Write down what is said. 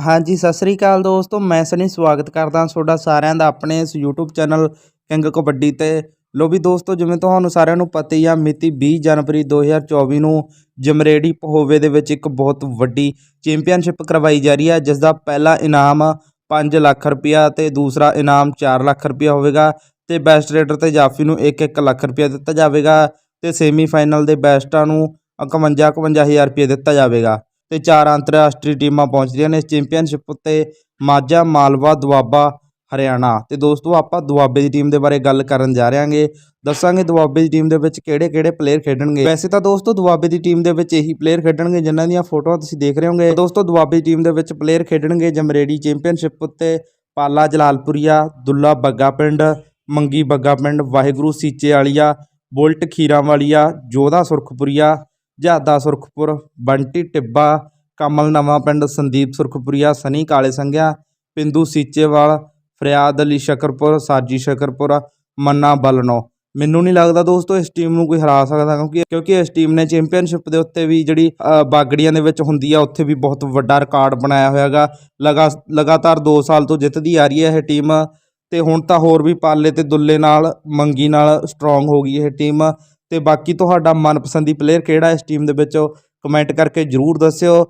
ਹਾਂਜੀ, ਸਤਿ ਸ੍ਰੀ ਅਕਾਲ ਦੋਸਤੋ। ਮੈਂ ਸਨੀ ਸਵਾਗਤ ਕਰਦਾ ਤੁਹਾਡਾ ਸਾਰਿਆਂ ਦਾ ਆਪਣੇ ਇਸ YouTube ਚੈਨਲ ਕਿੰਗ ਕਬੱਡੀ ਤੇ। ਲੋ ਵੀ ਦੋਸਤੋ, ਜਿਵੇਂ ਤੁਹਾਨੂੰ ਸਾਰਿਆਂ ਨੂੰ ਪਤਾ ਹੀ ਆ, ਮਿਤੀ 20 ਜਨਵਰੀ 2024 ਨੂੰ ਜਮਰੇੜੀ ਪਹੋਵੇ ਦੇ ਵਿੱਚ ਇੱਕ ਬਹੁਤ ਵੱਡੀ ਚੈਂਪੀਅਨਸ਼ਿਪ ਕਰਵਾਈ ਜਾ ਰਹੀ ਹੈ ਜਿਸ ਦਾ ਪਹਿਲਾ ਇਨਾਮ 5 ਲੱਖ ਰੁਪਇਆ ਤੇ ਦੂਸਰਾ ਇਨਾਮ 4 ਲੱਖ ਰੁਪਇਆ ਹੋਵੇਗਾ ਤੇ ਬੈਸਟ ਰੇਡਰ ਤੇ ਜਾਫੀ ਨੂੰ 1-1 ਲੱਖ ਰੁਪਇਆ ਦਿੱਤਾ ਜਾਵੇਗਾ ਤੇ ਸੈਮੀਫਾਈਨਲ ਦੇ ਬੈਸਟਾਂ ਨੂੰ 51 51000 ਰੁਪਏ ਦਿੱਤਾ ਜਾਵੇਗਾ। ਤੇ ਚਾਰ ਅੰਤਰਰਾਸ਼ਟਰੀ ਟੀਮਾਂ ਪਹੁੰਚਦੀਆਂ ਨੇ। ਇਸ ਚੈਂਪੀਅਨਸ਼ਿਪ ਉੱਤੇ ਮਾਝਾ, ਮਾਲਵਾ, ਦੁਆਬਾ, ਹਰਿਆਣਾ। ਤੇ ਦੋਸਤੋ, ਆਪਾਂ ਦੁਆਬੇ ਦੀ ਟੀਮ ਦੇ ਬਾਰੇ ਗੱਲ ਕਰਨ ਜਾ ਰਹੇ ਹਾਂਗੇ ਦੱਸਾਂਗੇ ਦੁਆਬੇ ਦੀ ਟੀਮ ਦੇ ਵਿੱਚ ਕਿਹੜੇ ਕਿਹੜੇ ਪਲੇਅਰ ਖੇਡਣਗੇ। ਵੈਸੇ ਤਾਂ ਦੋਸਤੋ, ਦੁਆਬੇ ਦੀ ਟੀਮ ਦੇ ਵਿੱਚ ਇਹੀ ਪਲੇਅਰ ਖੇਡਣਗੇ ਜਿਨ੍ਹਾਂ ਦੀਆਂ ਫੋਟੋਆਂ ਤੁਸੀਂ ਦੇਖ ਰਹੇ ਹੋਗੇ। ਦੋਸਤੋ, ਦੁਆਬੇ ਦੀ ਟੀਮ ਦੇ ਵਿੱਚ ਪਲੇਅਰ ਖੇਡਣਗੇ ਜਮਰੇੜੀ ਚੈਂਪੀਅਨਸ਼ਿਪ ਉੱਤੇ ਪਾਲਾ ਜਲਾਲਪੁਰੀਆ, ਦੁੱਲਾ ਬੱਗਾ ਪਿੰਡ, ਮੰਗੀ ਬੱਗਾ ਪਿੰਡ, ਵਾਹਿਗੁਰੂ ਸੀਚੇ ਵਾਲੀਆ ਬੁਲਟ ਖੀਰਾਂ ਵਾਲੀਆ ਜੋਧਾ ਸੁਰਖਪੁਰੀਆ ਜਹਾਦਾ ਸੁਰਖਪੁਰ ਬੰਟੀ, ਟਿੱਬਾ, ਕਮਲ, ਨਵਾਂ ਪਿੰਡ, ਸੰਦੀਪ ਸੁਰਖਪੁਰੀਆ, ਸਨੀ, ਕਾਲੇ ਸੰਘਿਆ, ਪਿੰਦੂ, ਸੀਚੇਵਾਲ, ਫਰਿਆਦ, ਅਲੀ ਸ਼ਕਰਪੁਰ, ਸਾਜੀ ਸ਼ਕਰਪੁਰ, ਮੰਨਾ, ਬਲਨੋ। ਮੈਨੂੰ ਨਹੀਂ ਲੱਗਦਾ ਦੋਸਤੋ ਇਸ ਟੀਮ ਨੂੰ ਕੋਈ ਹਰਾ ਸਕਦਾ ਕਿਉਂਕਿ ਕਿਉਂਕਿ ਇਸ ਟੀਮ ਨੇ ਚੈਂਪੀਅਨਸ਼ਿਪ ਦੇ ਉੱਤੇ ਵੀ ਜਿਹੜੀ ਬਾਗੜੀਆਂ ਦੇ ਵਿੱਚ ਹੁੰਦੀ ਆ, ਉੱਥੇ ਵੀ ਬਹੁਤ ਵੱਡਾ ਰਿਕਾਰਡ ਬਣਾਇਆ ਹੋਇਆਗਾ ਲਗਾ ਲਗਾਤਾਰ 2 ਸਾਲ ਤੋਂ ਜਿੱਤਦੀ ਆ ਰਹੀ ਹੈ ਇਹ ਟੀਮ ਤੇ ਹੁਣ ਤਾਂ ਹੋਰ ਵੀ ਪਾਲੇ ਤੇ ਦੁੱਲੇ ਨਾਲ, ਮੰਗੀ ਨਾਲ ਸਟਰੋਂਗ ਹੋ ਗਈ ਇਹ ਟੀਮ ਅਤੇ ਬਾਕੀ ਤੁਹਾਡਾ ਮਨਪਸੰਦੀ ਪਲੇਅਰ ਕਿਹੜਾ ਇਸ ਟੀਮ ਦੇ ਵਿੱਚ ਕਮੈਂਟ ਕਰਕੇ ਜਰੂਰ ਦੱਸਿਓ।